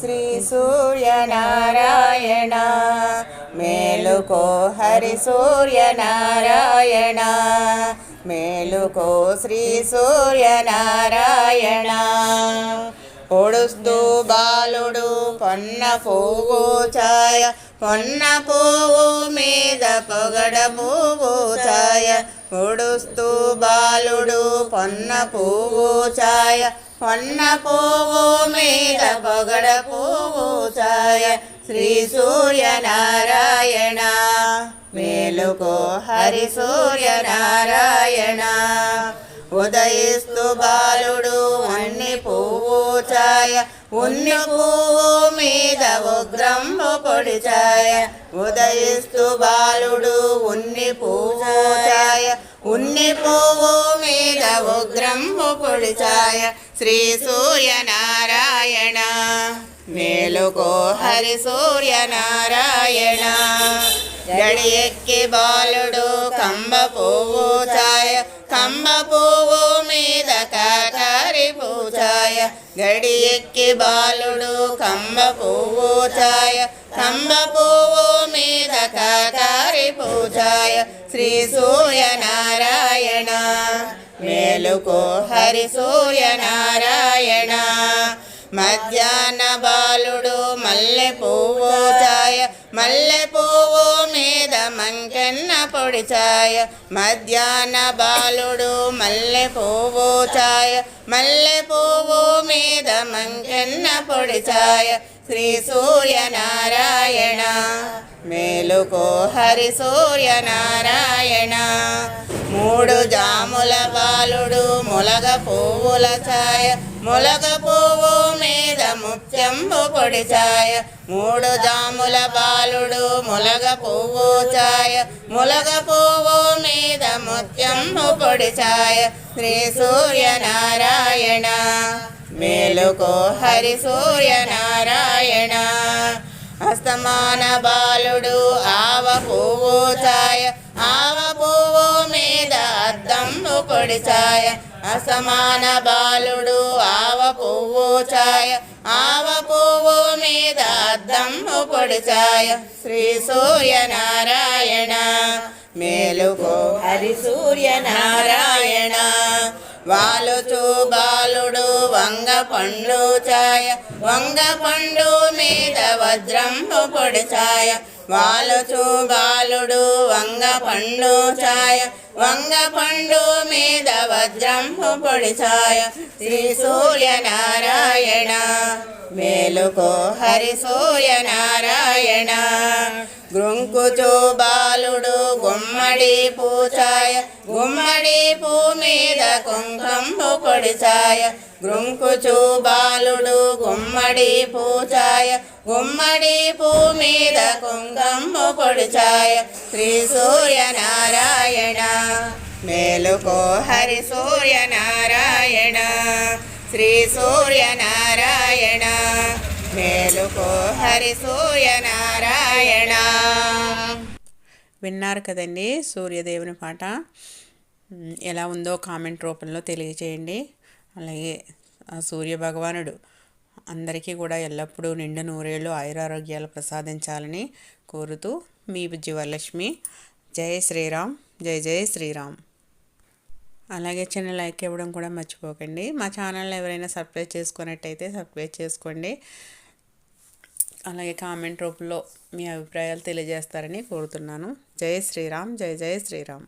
శ్రీ సూర్యనారాయణ. మేలుకో హరి సూర్యనారాయణ. మేలుకో శ్రీ సూర్యనారాయణ. పొడుస్తూ బాలుడు పొన్న పువ్వు ఛాయ పొన్న పువ్వు మీద పొగడ పువ్వు ఛాయ. పొడుస్తూ బాలుడు పొన్న పువ్వు ఛాయ పొన్న పువ్వు మీద పొగడ పువ్వు ఛాయ శ్రీ సూర్యనారాయణ. మేలుకో హరి సూర్య నారాయణ ఉదయిస్తూ బాలుడు ఉన్ని పువ్వు ఛాయ ఉన్ని పువ్వు పొడి ఛాయ ఉదయిస్తూ బాలుడు ఉన్ని పువ్వు ఛాయ ఉన్ని పువ్వు మీద ఉగ్రంబు పొడి ఛాయ శ్రీ సూర్యనారాయణ. మేలుకో హరి సూర్యనారాయణ. గడి ఎక్కి బాలుడు కంబ పువ్వు ఛాయ కంబ పువ్వు గడి ఎక్కి బాలుడు కమ్మ పువ్వు ఛాయ కమ్మ పువ్వు మీద కాకారి పూజాయ. శ్రీ సూర్య నారాయణ మేలుకో హరి సూర్య నారాయణ మధ్యాహ్న బాలుడు మల్లె పువ్వు ఛాయ మల్లె పువ్వు మంకెన్న పొడి ఛాయ మధ్యాహ్న బాలుడు మల్లె పువ్వు ఛాయ మల్లె పువ్వు మీద మంకెన్న పొడి ఛాయ శ్రీ సూర్యనారాయణ మేలుకో హరి సూర్యనారాయణ. మూడు జాముల బాలుడు ములగ పువ్వుల ఛాయ ములగ పువ్వు మీద ముత్యంబు పొడి ఛాయ. మూడు జాముల బాలుడు ములగ పువ్వు ఛాయ ములగ పువ్వు మీద ముత్యంబు పొడి ఛాయ. శ్రీ సూర్యనారాయణ మేలుకో హరి సూర్యనారాయణ. అస్తమాన బాలుడు ఆవ పువ్వు ఛాయ. పొడి ఛాయ అసమాన బాలుడు ఆవ పువ్వు ఛాయ ఆవ పువ్వు మీద అద్దంబు పొడి ఛాయ శ్రీ సూర్యనారాయణ. మేలుకో. హరి సూర్యనారాయణ. వాలుచు బాలుడు వంగ పండు ఛాయ వంగ పండు మీద వజ్రంబు పొడి ఛాయ వాలుచు బాలుడు వంగ పండు ఛాయ వంగ పండు మీద వజ్రం పొడి ఛాయ శ్రీ సూర్యనారాయణ. మేలుకో హరి సూర్యనారాయణ. గృంకుచు బాలుడు గుమ్మడి పూచాయ గుమ్మడి పూ మీద కుంకంబు పొడి ఛాయ గృంకుచు బాలుడు గుమ్మడి పూచాయ గుమ్మడి పూ మీద కుంకంబు పొడిచాయ. శ్రీ సూర్యనారాయణ మేలుకో హరి సూర్యనారాయణ శ్రీ సూర్యనారాయణ మేలుకో హరి సూర్యనారాయణ విన్నారు కదండి సూర్యదేవుని పాట. ఎలా ఉందో కామెంట్ రూపంలో తెలియచేయండి. అలాగే ఆ సూర్య భగవానుడు అందరికీ కూడా ఎల్లప్పుడూ నిండు నూరేళ్ళు ఆయురారోగ్యాలు ప్రసాదించాలని కోరుతూ మీ జీవలక్ష్మి జై శ్రీరామ్ జై జై శ్రీరామ్. అలాగే చిన్న లైక్ ఇవ్వడం కూడా మర్చిపోకండి. మా ఛానల్ని ఎవరైనా సబ్స్క్రైబ్ చేసుకున్నట్టయితే సబ్స్క్రైబ్ చేసుకోండి. అలాగే కామెంట్ రూపంలో మీ అభిప్రాయాలు తెలియజేస్తారని కోరుతున్నాను. జై శ్రీరామ్ జై జై శ్రీరామ్.